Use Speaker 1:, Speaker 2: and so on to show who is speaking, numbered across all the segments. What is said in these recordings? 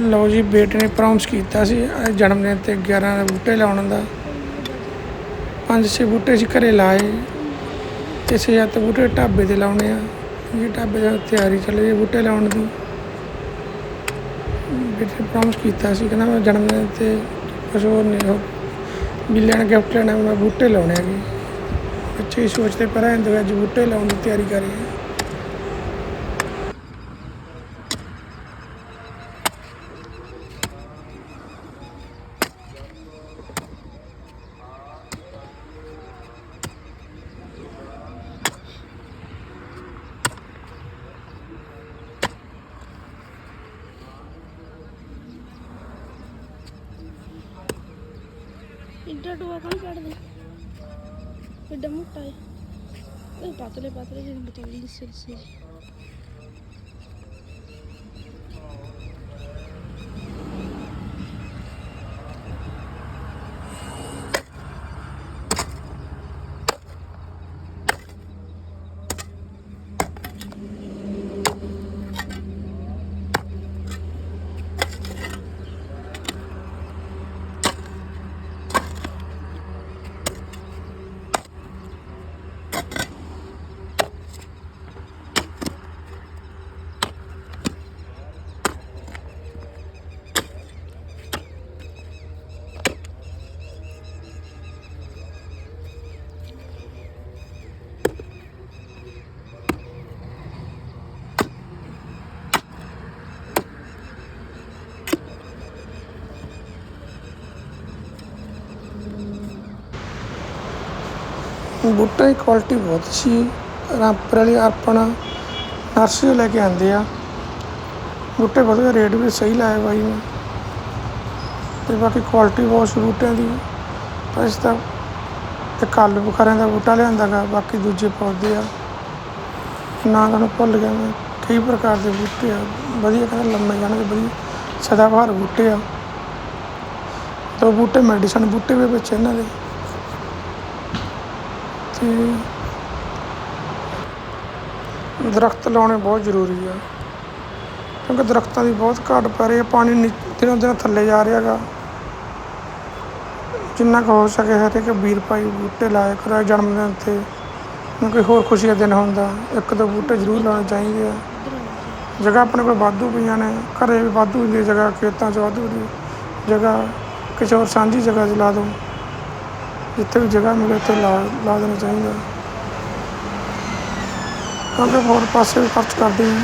Speaker 1: ਲਓ ਜੀ, ਬੇਟੇ ਨੇ ਪ੍ਰੋਮਿਸ ਕੀਤਾ ਸੀ ਜਨਮ ਦਿਨ ਤੇ 11 ਦੇ ਬੂਟੇ ਲਾਉਣ ਦਾ। ਪੰਜ ਛੇ ਬੂਟੇ ਸੀ ਘਰੇ ਲਾਏ। ਤੇ ਛੇ ਸੱਤ ਬੂਟੇ ਢਾਬੇ ਤੇ ਲਾਉਣੇ ਆ। ਇਹ ਢਾਬੇ ਦੀ ਤਿਆਰੀ ਚੱਲ ਰਹੀ ਬੂਟੇ ਲਾਉਣ ਦੀ। ਬੇਟੇ ਨੇ ਪ੍ਰੋਮਿਸ ਕੀਤਾ ਸੀ, ਕਹਿੰਦਾ ਮੈਂ ਜਨਮ ਦਿਨ ਤੇ ਕੁਛ ਹੋਰ ਨਹੀਂ ਉਹ ਵੀ ਲੈਣਾ ਗਿਫਟ ਲੈਣਾ, ਮੈਂ ਬੂਟੇ ਲਾਉਣੇ ਹੈਗੇ। ਬੱਚੇ ਸੋਚਦੇ ਪਰ ਰਹਿੰਦੇ ਅੱਜ ਬੂਟੇ ਲਾਉਣ ਦੀ ਤਿਆਰੀ ਕਰ ਰਹੇ ਆ।
Speaker 2: ਇੱਡਾ ਟੋਆ ਕੌਣ ਕੱਢਦੇ। ਇੱਡਾ ਮੋਟਾ ਹੈ। ਇਹ ਪਾਤਲੇ ਪਾਤਲੇ ਜਿਹੇ ਬਤੌਲੀ ਸਿਰ ਸਿਰ।
Speaker 1: ਬੂਟਾਂ ਦੀ ਕੁਆਲਿਟੀ ਬਹੁਤ ਅੱਛੀ ਰਾਮਪੁਰ ਵਾਲੀ ਅਰਪਣ ਨਰਸਰੀ ਤੋਂ ਲੈ ਕੇ ਆਉਂਦੇ ਆ, ਬੂਟੇ ਵਧੀਆ ਰੇਟ ਵੀ ਸਹੀ ਲਾਇਆ ਬਾਈ ਨੇ। ਤੇ ਬਾਕੀ ਕੁਆਲਿਟੀ ਬਹੁਤ ਸੀ ਬੂਟਿਆਂ ਦੀ। ਇਸ ਤਾਂ ਇੱਕ ਆਲੂ ਬੁਖਾਰਿਆਂ ਦਾ ਬੂਟਾ ਲਿਆਂਦਾ ਗਾ, ਬਾਕੀ ਦੂਜੇ ਪੌਦੇ ਆ। ਨਾਂ ਤੁਹਾਨੂੰ ਭੁੱਲ ਗਿਆ ਮੈਂ। ਕਈ ਪ੍ਰਕਾਰ ਦੇ ਬੂਟੇ ਆ, ਵਧੀਆ ਕਹਿੰਦੇ ਲੰਮੇ ਜਾਣਗੇ, ਵਧੀਆ। ਸਦਾਬਹਾਰ ਬੂਟੇ ਆ। ਦੋ ਬੂਟੇ ਮੈਡੀਸਨ ਬੂਟੇ ਵੀ ਵਿੱਚ ਇਹਨਾਂ ਦੇ। ਤੇ ਦਰਖਤ ਲਾਉਣੇ ਬਹੁਤ ਜ਼ਰੂਰੀ ਆ। ਕਿਉਂਕਿ ਦਰਖਤਾਂ ਦੀ ਬਹੁਤ ਘਾਟ ਪੈ ਰਹੀ ਹੈ ਪਾਣੀ ਨੀ- ਦਿਨੋਂ ਦਿਨ ਥੱਲੇ ਜਾ ਰਿਹਾ ਗਾ। ਜਿੰਨਾ ਕੁ ਹੋ ਸਕੇ ਹਰੇਕ ਵੀਰ ਭਾਈ ਬੂਟੇ ਲਾਇਆ ਕਰੋ ਜਨਮ ਦਿਨ ਤੇ। ਜਾਂ ਕੋਈ ਹੋਰ ਖੁਸ਼ੀ ਦਾ ਦਿਨ ਹੁੰਦਾ। ਇੱਕ ਦੋ ਬੂਟੇ ਜ਼ਰੂਰ ਲਾਉਣੇ ਚਾਹੀਦੇ ਆ। ਜਗ੍ਹਾ ਆਪਣੇ ਕੋਲ ਵਾਧੂ ਪਈਆਂ ਨੇ। ਘਰੇ ਵੀ ਵਾਧੂ ਹੁੰਦੀ ਜਗ੍ਹਾ, ਖੇਤਾਂ 'ਚ ਵਾਧੂ ਦੀ ਜਗ੍ਹਾ ਕਿਸੇ ਹੋਰ ਸਾਂਝੀ ਜਗ੍ਹਾ 'ਚ ਲਾ ਦਿਓ। ਜਿੱਥੇ ਵੀ ਜਗ੍ਹਾ ਮਿਲੇ ਉੱਥੇ ਲਾ ਲਾ ਦੇਣਾ ਚਾਹੀਦਾ। ਕਿਉਂਕਿ ਹੋਰ ਪਾਸੇ ਵੀ ਖਰਚ ਕਰਦੇ ਹਾਂ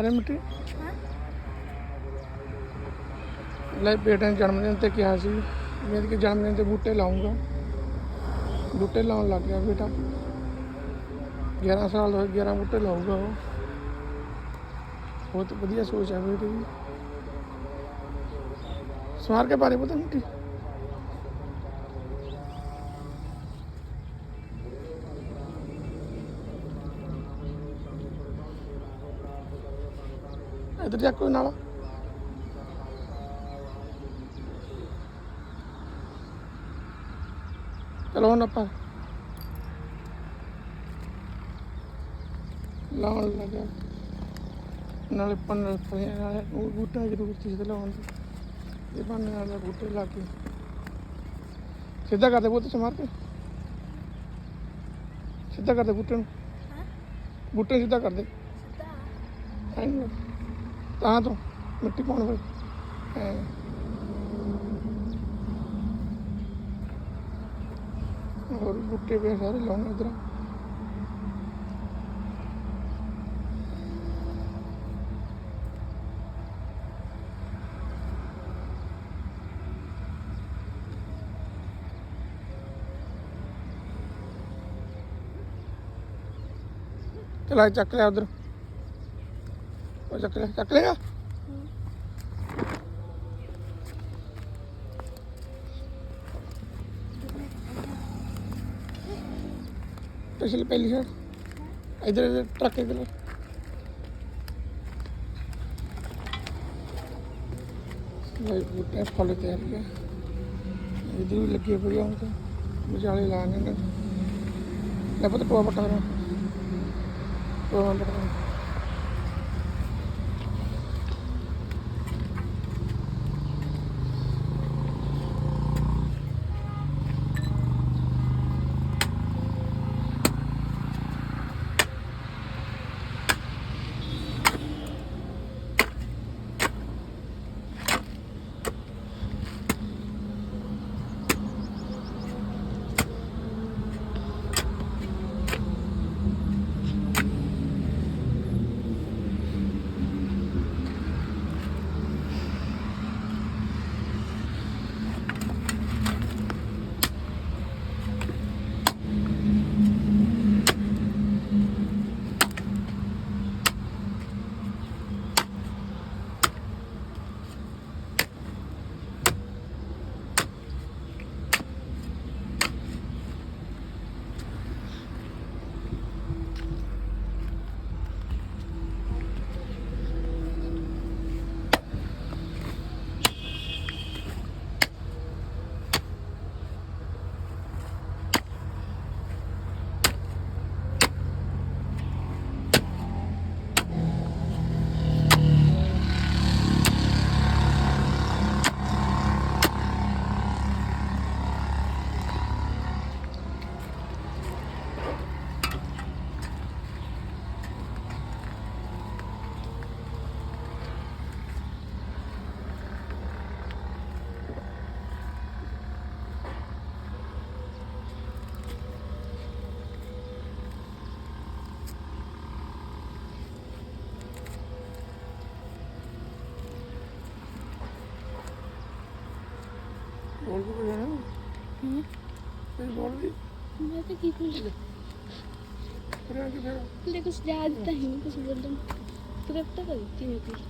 Speaker 1: ਅਰੇ ਮਿੱਟੀ? ਲੈ ਬੇਟੇ ਨੇ ਜਨਮ ਦਿਨ ਤੇ ਕਿਹਾ ਸੀ ਮੇਰੇ ਕਿ ਜਨਮ ਦਿਨ ਤੇ ਬੂਟੇ ਲਾਉਂਗਾ ਬੂਟੇ ਲਾਉਣ ਲੱਗ ਗਿਆ ਬੇਟਾ। 11 ਸਾਲ ਦਾ ਹੋਇਆ 11 ਬੂਟੇ ਲਾਊਗਾ ਉਹ। ਬਹੁਤ ਵਧੀਆ ਸੋਚ ਹੈ ਬੇਟੇ ਦੀ। ਸਵਾਰ ਕੇ ਬਾਰੇ ਪਤਾ ਮਿੱਟੀ। ਇਧਰ ਜਾ ਕੋਈ ਨਾਲਾ। ਚਲੋ ਹੁਣ ਆਪਾਂ ਲਾਉਣ ਲੱਗਾ ਨਾਲੇ ਪੰਨ ਨਾਲੇ ਉਹ ਬੂਟਾ ਜ਼ਰੂਰ ਚੀਜ਼ ਲਾਉਣ ਦੀ। ਇਹ ਬੰਨ ਨਾਲ ਬੂਟੇ ਲਾ ਕੇ। ਸਿੱਧਾ ਕਰਦੇ ਬੂਟੇ ਚ ਮਾਰ ਕੇ। ਸਿੱਧਾ ਕਰਦੇ ਬੂਟੇ ਨੂੰ। ਬੂਟੇ ਸਿੱਧਾ ਕਰਦੇ ਐਂ ਨੂੰ ਤਾਂ ਤੋਂ, ਮਿੱਟੀ ਪਾਉਣ ਵੇਲੇ। ਐ ਹੋਰ ਬੁੱਟੇ ਵੇ ਸਾਰੇ ਲਾਉਣੇ ਇਧਰ। ਚਲਾ ਚੱਕ ਲਿਆ ਉਧਰ। ਉਹ ਚੱਕ ਲਿਆ ਚੱਕ ਲਿਆ ਪਿਛਲੀ, ਪਹਿਲੀ ਸਾਈਡ ਇਧਰ ਇਧਰ, ਟਰੱਕ ਇਧਰ ਇਹ ਬੂਟੇ ਫੁੱਲ ਤੇ ਆ। ਰਿਹਾ ਇਹਦੇ ਵੀ ਲੱਗੇ ਪਏ ਹੁਣ ਤਾਂ ਵਿਚਾਲੇ ਲਾਣੇ ਨੇ ਲੈ ਪਤਾ ਟੋਆ ਪਟਾ ਰਹਾ। ਟੋਆ ਕੋਈ ਬੋਲ ਵੀ
Speaker 2: ਮੈਂ ਤਾਂ ਕੀ ਬੋਲ
Speaker 1: ਫਿਰ ਆ ਕੇ ਫਿਰ
Speaker 2: ले कुछ याद तो है नहीं कुछ बोल रहा स्क्रिप्ट कर दी मैं कोई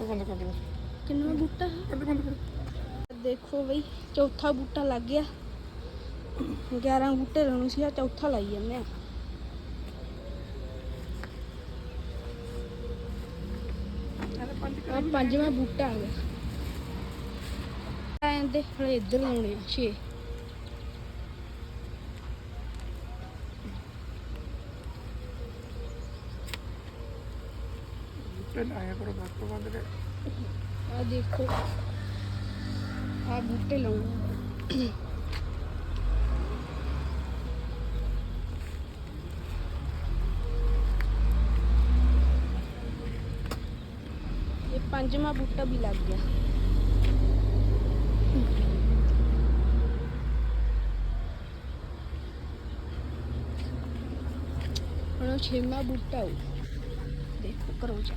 Speaker 1: ਉਹ ਬੰਦ ਕਰ ਦੇ ਬਸ
Speaker 2: कितना बूटा है
Speaker 1: ਕਰ
Speaker 2: 11 ਬੂਟੇ ਲਾਉਣੇ ਸੀ ਚੌਥਾ ਲਾਈ ਜਾਂਦੇ ਆ। ਆ ਪੰਜਵਾਂ ਬੂਟਾ ਆ ਗਿਆ। ਆਂਦੇ ਹਲੇ ਇੱਧਰ ਲਾਉਣੇ ਆ 6
Speaker 1: ਚੱਲ ਆਇਆ ਕਰੋ ਬਸ ਤੋਂ ਬੰਦ ਕਰ
Speaker 2: ਆ ਦੇਖੋ ਆ ਬੂਟੇ ਲਾਉਣੇ ਆ। ਇਹ ਪੰਜਵਾਂ ਬੂਟਾ ਵੀ ਲੱਗ ਗਿਆ। ਹੁਣ ਉਹ ਛੇਵਾਂ ਬੂਟਾ ਹੋ ਦੇਖੋ, ਕਰੋ ਜਾ।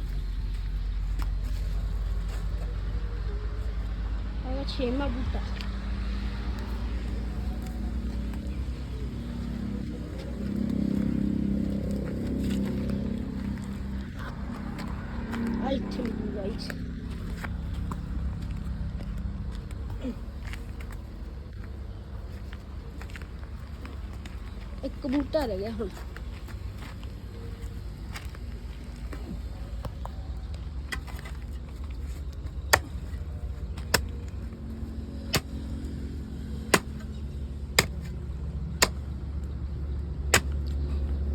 Speaker 2: ਆਹ ਛੇਵਾਂ ਬੂਟਾ ਆ ਇੱਥੇ ਲੱਗੂਗਾ ਇਸ ਇੱਕ ਬੂਟਾ ਰਹਿ ਗਿਆ ਹੁਣ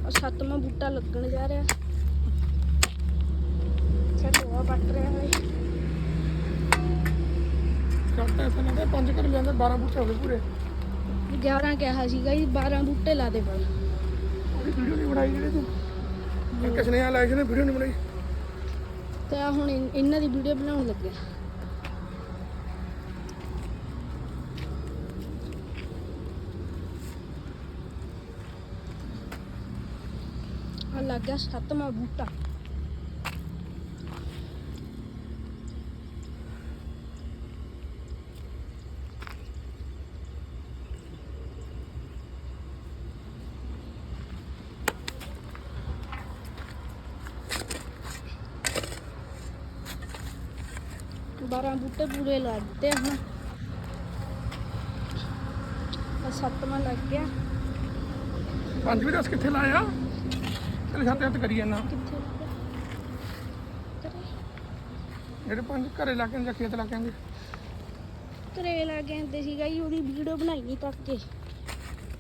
Speaker 2: ਆ ਸੱਤਵਾਂ ਬੂਟਾ ਲੱਗਣ ਜਾ ਰਿਹਾ ਚਲੋ ਆ ਵੱਟ ਰਿਹਾ ਹੈ
Speaker 1: ਕਰਤਾ ਇਸ ਨੇ ਪੰਜ ਕਰ ਲਿਆਂਦੇ 12 ਬੂਟੇ ਹੋ ਗਏ ਪੂਰੇ
Speaker 2: 11 ਕਿਹਾ ਸੀਗਾ ਜੀ 12 ਬੂਟੇ ਲਾ ਦੇ ਬਣ
Speaker 1: ਉਹਦੀ ਵੀਡੀਓ ਨਹੀਂ ਬਣਾਈ ਜਿਹੜੇ ਤੂੰ। ਇੱਕ ਸੁਨੇਹਾ ਲਾਇਆ ਸੀ ਨੇ ਵੀਡੀਓ ਨਹੀਂ ਬਣਾਈ?
Speaker 2: ਤੇ ਆ ਹੁਣ ਇਨ- ਇਹਨਾਂ ਦੀ ਵੀਡੀਓ ਬਣਾਉਣ ਲੱਗਿਆ ਆ ਲੱਗ ਗਿਆ ਸੱਤਵਾਂ ਬੂਟਾ। 12 ਬੂਟੇ ਪੂਰੇ ਲਾ ਦਿੱਤੇ ਹੁਣ। ਆਹ ਸੱਤਵਾਂ ਲੱਗ ਗਿਆ।
Speaker 1: ਪੰਜ ਵੀ ਦੱਸ ਕਿੱਥੇ ਲਾਇਆ? ਤੇਰੇ ਹੱਥ ਹੱਥ ਕਰੀ ਜਾਂਦਾ।
Speaker 2: ਕਿੱਥੇ
Speaker 1: ਜਿਹੜੇ ਪੰਜ ਘਰੇ ਲਾ ਕੇ ਜਾਂ ਖੇਤ ਲਾ ਕੇ ਆਂਗੇ
Speaker 2: ਘਰੇ ਲਾ ਕੇ ਆਂਦੇ ਸੀਗਾ ਜੀ ਉਹਦੀ ਵੀਡੀਓ ਬਣਾਈ ਨਹੀਂ ਤੱਕ ਕੇ।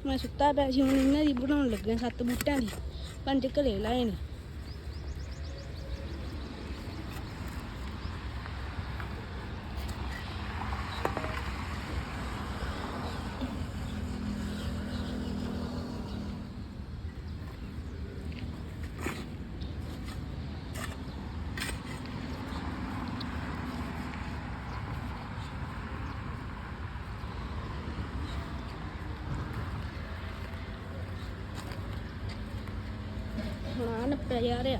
Speaker 2: ਮੈਂ ਸੁੱਤਾ ਪਿਆ ਸੀ ਹੁਣ ਇਹਨਾਂ ਦੀ ਬਣਾਉਣ ਲੱਗਾ ਸੱਤ ਬੂਟਿਆਂ ਦੀ। ਪੰਜ ਘਰੇ ਲਾਏ ਨੇ। ਹੁਣ ਆ ਨੱਪਿਆ ਜਾ ਰਿਹਾ।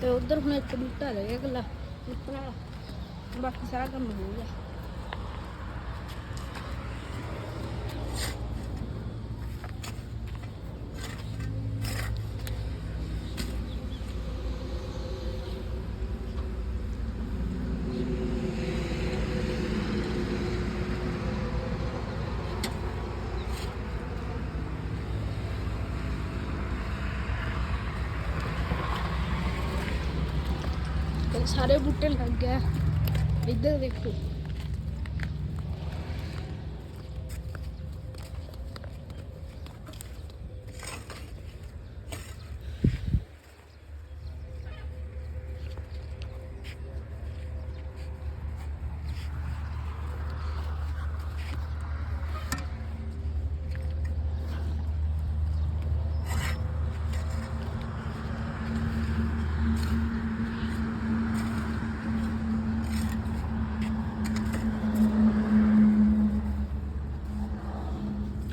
Speaker 2: ਤੇ ਉਧਰ ਹੁਣ ਇੱਕ ਬੂਟਾ ਰਹਿ ਗਿਆ ਇਕੱਲਾ ਨਿੱਪਣ ਵਾਲਾ ਬਾਕੀ ਸਾਰਾ ਕੰਮ ਹੋ ਗਿਆ ਤੇ ਸਾਰੇ ਬੂਟੇ ਲੱਗ ਗਿਆ ਇੱਧਰ ਦੇਖੋ।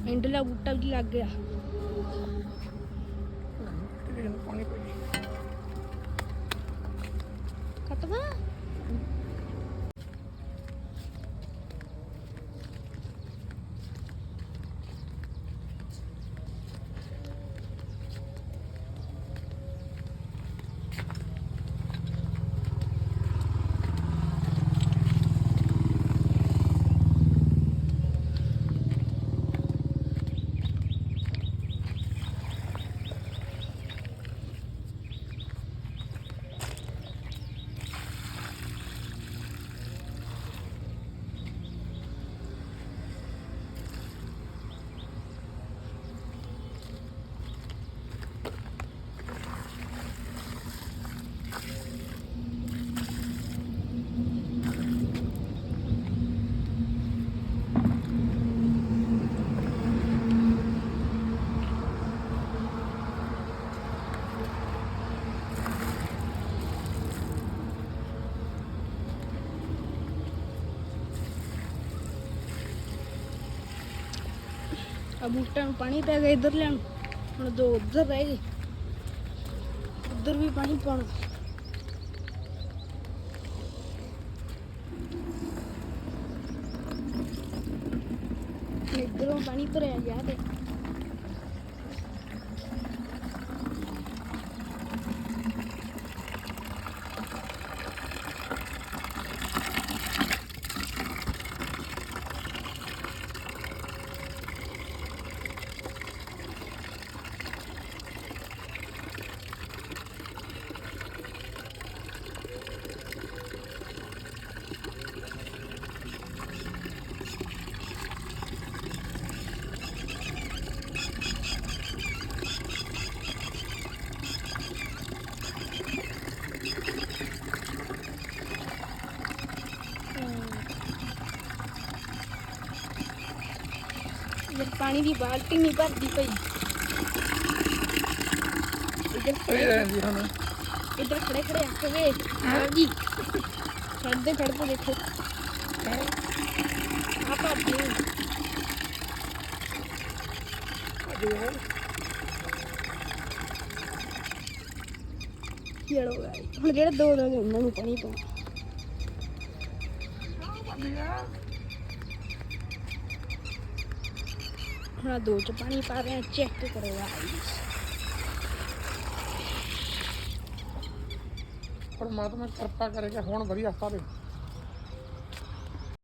Speaker 2: ਇੰਡਲਾ ਬੂਟਾ ਵੀ ਲੱਗ ਗਿਆ। ਖਤਮ? ਆ ਬੂਟਿਆਂ ਨੂੰ ਪਾਣੀ ਪੈ ਗਿਆ ਇੱਧਰ ਲੈਣ। ਹੁਣ ਦੋ ਉੱਧਰ ਰਹਿ ਗਏ। ਉੱਧਰ ਵੀ ਪਾਣੀ ਪਾਉਣਾ। ਇੱਧਰੋਂ ਪਾਣੀ ਭਰਿਆ ਗਿਆ ਤੇ ਇੱਧਰ ਪਾਣੀ ਦੀ ਬਾਲਟੀ ਨਹੀਂ ਭਰਦੀ ਪਈ। ਇੱਧਰ ਖੜੇ ਖੜੇ ਖੜੇ ਅੱਕ ਗਏ ਹਾਂ ਜੀ। ਖੜਦੇ ਖੜਦੇ ਦੇਖੋ। ਆ। ਚਲੋ ਗਾਈ ਹੁਣ ਜਿਹੜੇ ਦੋ ਦੋ ਨੇ ਉਹਨਾਂ ਨੂੰ ਪਾਣੀ ਪਾਉਣਾ
Speaker 1: ਖਾਲੀ ਆ
Speaker 2: ਹੁਣ ਆਹ ਦੋ ਚ ਪਾਣੀ ਪਾ ਰਹੇ ਆ ਚੈੱਕ ਕਰੋ
Speaker 1: ਪਰਮਾਤਮਾ ਕਿਰਪਾ ਕਰੇਗਾ, ਹੁਣ ਵਧੀਆ ਸਾਰੇ